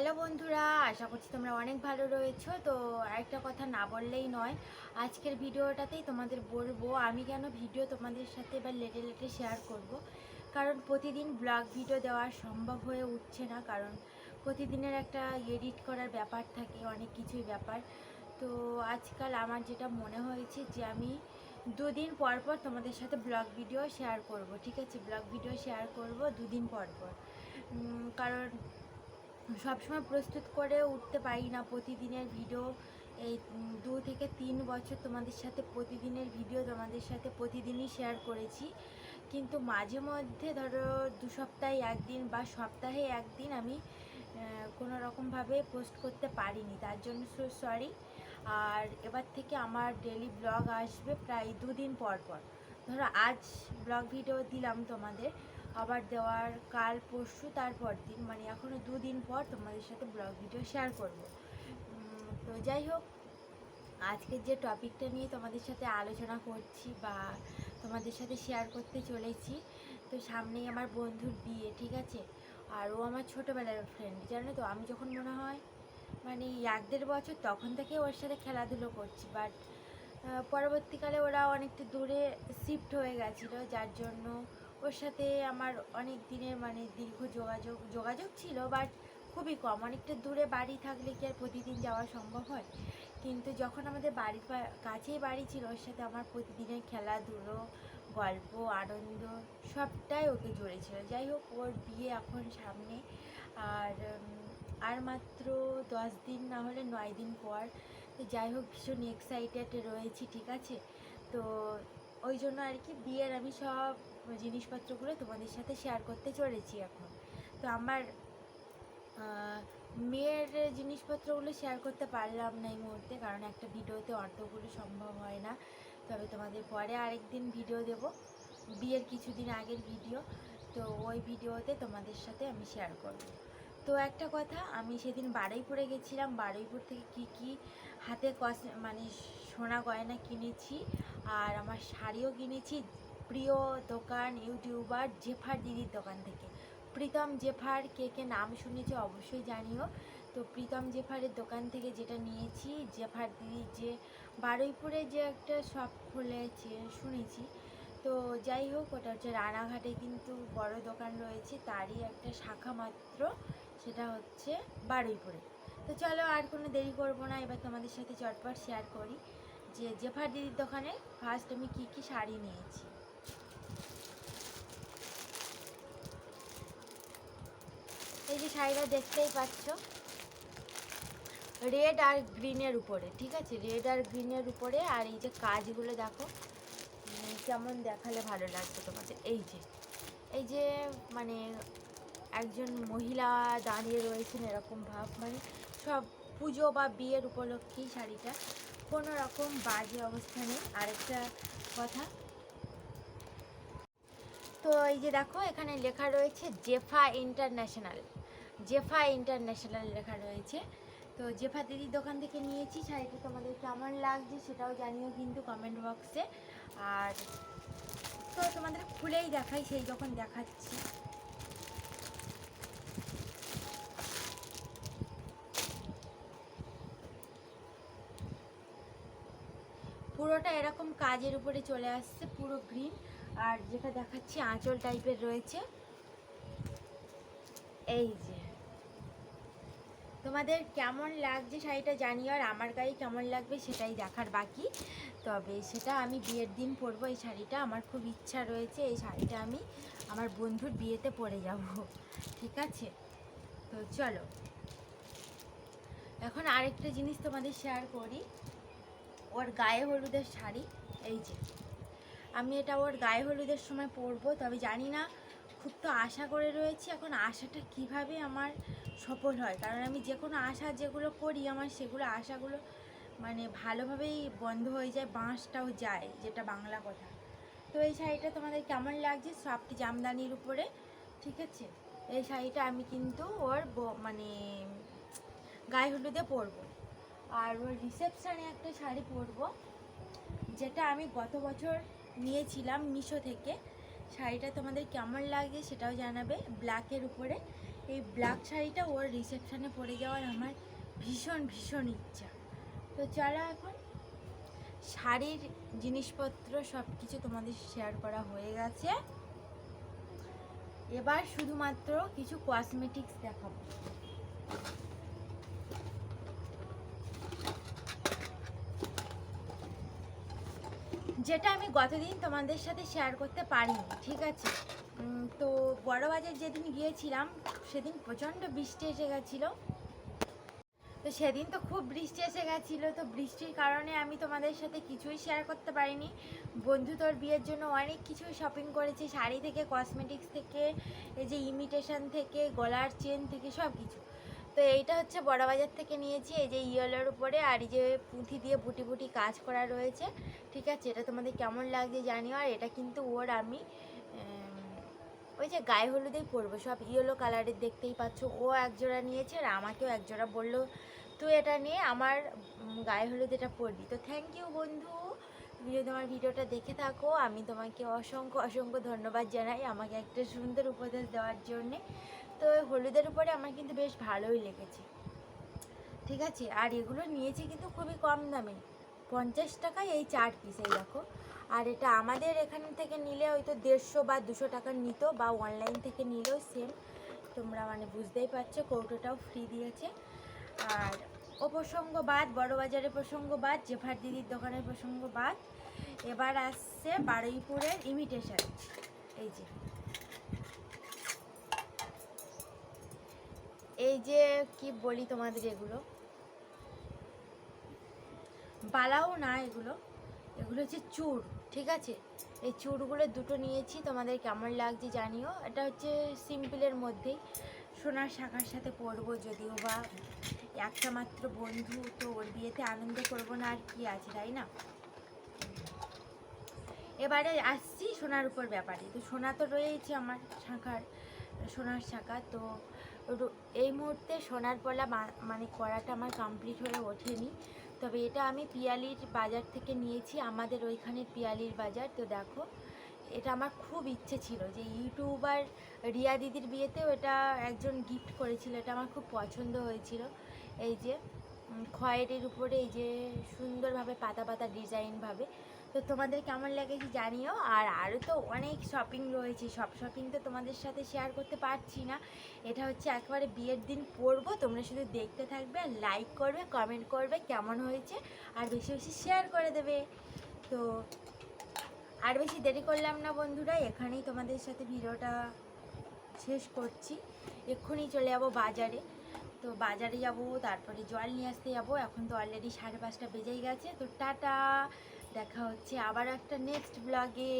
Hello বন্ধুরা, আশা করছি তোমরা অনেক ভালো রয়েছো। তো আরেকটা কথা না বললেই নয়, আজকের ভিডিওটাতেই তোমাদের বলব, আমি কেন ভিডিও তোমাদের সাথে এবার লেটে লেটে শেয়ার করব? কারণ প্রতিদিন ব্লগ ভিডিও দেওয়া সম্ভব হয়ে উঠছে না, কারণ প্রতিদিনের একটা এডিট করার ব্যাপার থাকে, অনেক কিছুই ব্যাপার। তো আজকাল আমার যেটা মনে হয়েছে যে আমি দুদিন পর পর তোমাদের সাথে ব্লগ ভিডিও শেয়ার করব, ঠিক আছে? ব্লগ ভিডিও শেয়ার করব দুদিন পর পর। কারণ সবসময় প্রস্তুত করে উঠতে পারি না প্রতিদিনের ভিডিও। এই দু থেকে তিন বছর তোমাদের সাথে প্রতিদিনের ভিডিও তোমাদের সাথে প্রতিদিনই শেয়ার করেছি। কিন্তু মাঝে মধ্যে ধরো দু সপ্তাহে একদিন বা সপ্তাহে একদিন আমি কোনো রকমভাবে পোস্ট করতে পারিনি, তার জন্য সরি আর এবার থেকে আমার ডেলি ব্লগ আসবে প্রায় দুদিন পর পর। ধরো আজ ব্লগ ভিডিও দিলাম তোমাদের আবার দেওয়ার কাল, পরশু, তারপর দিন। মানে এখনও দুদিন পর তোমাদের সাথে ব্লগ ভিডিও শেয়ার করব। তো যাই হোক, আজকের যে টপিকটা নিয়ে তোমাদের সাথে আলোচনা করছি বা তোমাদের সাথে শেয়ার করতে চলেছি, তো সামনেই আমার বন্ধুর বিয়ে, ঠিক আছে? আর ও আমার ছোটোবেলার ফ্রেন্ড জানো তো? আমি যখন মনে হয় মানে এক দেড় বছর তখন থেকে ওর সাথে খেলাধুলো করছি। বাট পরবর্তীকালে ওরা অনেকটা দূরে শিফট হয়ে গেছিল, যার জন্য ওর সাথে আমার অনেক দিনের মানে দীর্ঘ যোগাযোগ যোগাযোগ ছিল বাট খুবই কম। অনেকটা দূরে বাড়ি থাকলে কি আর প্রতিদিন যাওয়া সম্ভব হয়? কিন্তু যখন আমাদের বাড়ির কাছেই বাড়ি ছিল, ওর সাথে আমার প্রতিদিনের খেলাধুলো, গল্প, আনন্দ সবটাই ওকে জুড়েছিল। যাই হোক, ওর বিয়ে এখন সামনে। আর আর মাত্র দশ দিন না হলে নয় দিন পর। তো যাই হোক, ভীষণ এক্সাইটেড রয়েছি, ঠিক আছে? তো ওই জন্য আর কি বিয়ের আমি সব জিনিসপত্রগুলো তোমাদের সাথে শেয়ার করতে চলেছি এখন। তো আমার মেয়ের জিনিসপত্রগুলো শেয়ার করতে পারলাম না এই মুহূর্তে, কারণ একটা ভিডিওতে অর্ধগুলো সম্ভব হয় না। তবে তোমাদের পরে আরেকদিন ভিডিও দেব, বিয়ের কিছুদিন আগের ভিডিও তো ওই ভিডিওতে তোমাদের সাথে আমি শেয়ার করব। তো একটা কথা, আমি সেদিন বারুইপুরে গেছিলাম, বারুইপুর থেকে কি কি হাতে কস মানে সোনা গয়না কিনেছি, আর আমার শাড়িও কিনেছি প্রিয় দোকান ইউটিউবার জেফার দিদির দোকান থেকে। প্রীতম জেফার কে কে নাম শুনেছে অবশ্যই জানিও। তো প্রীতম জেফারের দোকান থেকে যেটা নিয়েছি, জেফার দিদি যে বারুইপুরে যে একটা শপ খুলেছে, শুনেছি। তো যাই হোক, ওটা হচ্ছে রানাঘাটে কিন্তু বড় দোকান রয়েছে, তারই একটা শাখা মাত্র, সেটা হচ্ছে বারুইপুরে। তো চলো আর কোনো দেরি করব না, এবার তোমাদের সাথে চটপট শেয়ার করি যে জেফার দিদির দোকানে ফার্স্ট আমি কি কি শাড়ি নিয়েছি। এই যে শাড়িটা দেখতেই পাচ্ছ। রেড আর গ্রিনের উপরে, ঠিক আছে? রেড আর গ্রিনের উপরে, আর এই যে কাজগুলো দেখো কেমন দেখালে ভালো লাগছে তোমাদের। এই যে এই যে মানে একজন মহিলা দাঁড়িয়ে রয়েছেন এরকম ভাব মানে সব পুজো বা বিয়ের উপলক্ষেই শাড়িটা। কোনো রকম বাজে অবস্থা নেই। আরেকটা কথা। তো এই যে দেখো, এখানে লেখা রয়েছে, জেফা ইন্টারন্যাশনাল। জেফা ইন্টারন্যাশনাল লেখা রয়েছে। তো জেফা দিদির দোকান থেকে নিয়েছি, শাড়িটা তোমাদের কেমন লাগছে সেটাও জানিও কিন্তু কমেন্ট বক্সে আর তো তোমাদের খুলেই দেখাই, সেই যখন দেখাচ্ছি। পুরোটা এরকম কাজের উপরে চলে আসছে, পুরো গ্রিন আর যেটা দেখাচ্ছি, আঁচল টাইপের রয়েছে। এই যে। তোমাদের কেমন লাগছে শাড়িটা জানিও আর আমার গায়ে কেমন লাগবে সেটাই দেখার বাকি। তবে সেটা আমি বিয়ের দিন পরবো, এই শাড়িটা আমার খুব ইচ্ছা রয়েছে, এই শাড়িটা আমি আমার বন্ধুর বিয়েতে পরে যাব। ঠিক আছে? তো চলো। এখন আরেকটা জিনিস তোমাদের শেয়ার করি। ওর গায়ে হলুদের শাড়ি, এই যে। আমি এটা ওর গায়ে হলুদের সময় পরবো, তবে জানি না, খুব তো আশা করে রয়েছি, এখন আশাটা কীভাবে আমার সফল হয়। কারণ আমি যে কোনো আশা যেগুলো করি, আমার সেগুলো আশাগুলো মানে ভালোভাবেই বন্ধ হয়ে যায়, বাঁশটাও যায়, যেটা বাংলা কথা। তো এই শাড়িটা তোমাদের কেমন লাগছে সফট জামদানির উপরে, ঠিক আছে? এই শাড়িটা আমি কিন্তু ওর মানে গায়ে হলুদে পরবো। আর ওর রিসেপশানে একটা শাড়ি পরবো, যেটা আমি গত বছর নিয়েছিলাম মিশো থেকে। শাড়িটা তোমাদের কেমন লাগে সেটাও জানাবে ব্ল্যাকের উপরে। এই ব্ল্যাক শাড়িটা ওর রিসেপশানে পরে যাওয়ার আমার ভীষণ ভীষণ ইচ্ছা। তো চলো এখন শাড়ির জিনিসপত্র সব কিছু তোমাদের শেয়ার করা হয়ে গেছে। এবার শুধুমাত্র কিছু কসমেটিক্স দেখাবো। যেটা আমি গতদিন তোমাদের সাথে শেয়ার করতে পারিনি, ঠিক আছে? তো বড় বাজার যেদিন গিয়েছিলাম, সেদিন প্রচণ্ড বৃষ্টি এসে গেছিল। তো সেদিন তো খুব বৃষ্টি এসে গেছিল, তো বৃষ্টির কারণে আমি তোমাদের সাথে কিছুই শেয়ার করতে পারিনি। বন্ধু তোর বিয়ের জন্য অনেক কিছুই শপিং করেছি, শাড়ি থেকে কসমেটিক্স থেকে, এই যে ইমিটেশন থেকে, গলার চেন থেকে সব কিছু তো এইটা হচ্ছে বড় বাজার থেকে নিয়েছি, এই যে ইয়েলোর উপরে, আর এই যে পুঁথি দিয়ে বুটি বুটি কাজ করা রয়েছে। ঠিক আছে, এটা তোমাদের কেমন লাগছে জানিও, আর এটা কিন্তু ওর আমি ওই যে গায়ে হলুদেই পরবো, সব ইয়েলো কালারের দেখতেই পাচ্ছ। ও এক জোড়া নিয়েছে আর আমাকেও এক জোড়া বলল, তুই এটা নিয়ে আমার গায়ে হলুদ এটা পরবি। তো থ্যাংক ইউ বন্ধু, তুমি যদি আমার ভিডিওটা দেখে থাকো, আমি তোমাকে অসংখ্য অসংখ্য ধন্যবাদ জানাই আমাকে একটা সুন্দর উপদেশ দেওয়ার জন্যে। তো হলুদের উপরে আমার কিন্তু বেশ ভালোই লেগেছে। ঠিক আছে? আর এগুলো নিয়েছি কিন্তু খুবই কম দামে। পঞ্চাশ টাকায় এই চার পিস এই দেখো। আর এটা আমাদের এখান থেকে নিলে হয়তো দেড়শো বা দুশো টাকার নিত, বা অনলাইন থেকে নিলেও সেম তোমরা মানে বুঝতেই পারছ, কৌটোটাও ফ্রি দিয়েছে। আর ও প্রসঙ্গ বাদ বড় বাজারের প্রসঙ্গ বাদ জেফার দিদির দোকানের প্রসঙ্গ বাদ এবার আসছে বারুইপুরের ইমিটেশন এই যে। এই যে কি বলি তোমাদের এগুলো? বালাও না এগুলো। এগুলো হচ্ছে চুর। ঠিক আছে? এই চুরগুলো দুটো নিয়েছি তোমাদের কেমন লাগছে জানিও। এটা হচ্ছে সিম্পলের মধ্যেই। সোনার শাখার সাথে পরবো যদিও বা একটা মাত্র বন্ধু, তো ওর বিয়েতে আনন্দ করব না আর কি আছে, তাই না? এবারে আসছি সোনার উপর ব্যাপারে। তো সোনা তো রয়েছে আমার শাখার, সোনার শাখা, তো এই মুহূর্তে সোনার পলা মানে করাটা আমার কমপ্লিট হয়ে ওঠেনি। তবে এটা আমি পিয়ালির বাজার থেকে নিয়েছি, আমাদের ওইখানে পিয়ালির বাজার। তো দেখো, এটা আমার খুব ইচ্ছে ছিল যে ইউটিউবার রিয়া দিদির বিয়েতেও এটা একজন গিফট করেছিল, এটা আমার খুব পছন্দ হয়েছিল। এই যে খয়েরের উপরে এই যে সুন্দরভাবে পাতা পাতা ডিজাইনভাবে তো তোমাদের কেমন লেগেছে জানিও। আর আরও তো অনেক শপিং রয়েছে। সব শপিং তো তোমাদের সাথে শেয়ার করতে পারছি না। এটা হচ্ছে একবারে বিয়ের দিন পরবো। তোমরা শুধু দেখতে থাকবে আর লাইক করবে কমেন্ট করবে কেমন হয়েছে। আর বেশি বেশি শেয়ার করে দেবে। তো আর বেশি দেরি করলাম না বন্ধুরা, এখানেই তোমাদের সাথে ভিডিওটা শেষ করছি। এক্ষুনি চলে যাব বাজারে। তো বাজারে যাব, তারপরে জল নিয়ে আসতে যাব। এখন তো অলরেডি সাড়ে পাঁচটা বেজেই গেছে। তো টাটা! দেখা হচ্ছে আবার একটা নেক্সট ব্লগে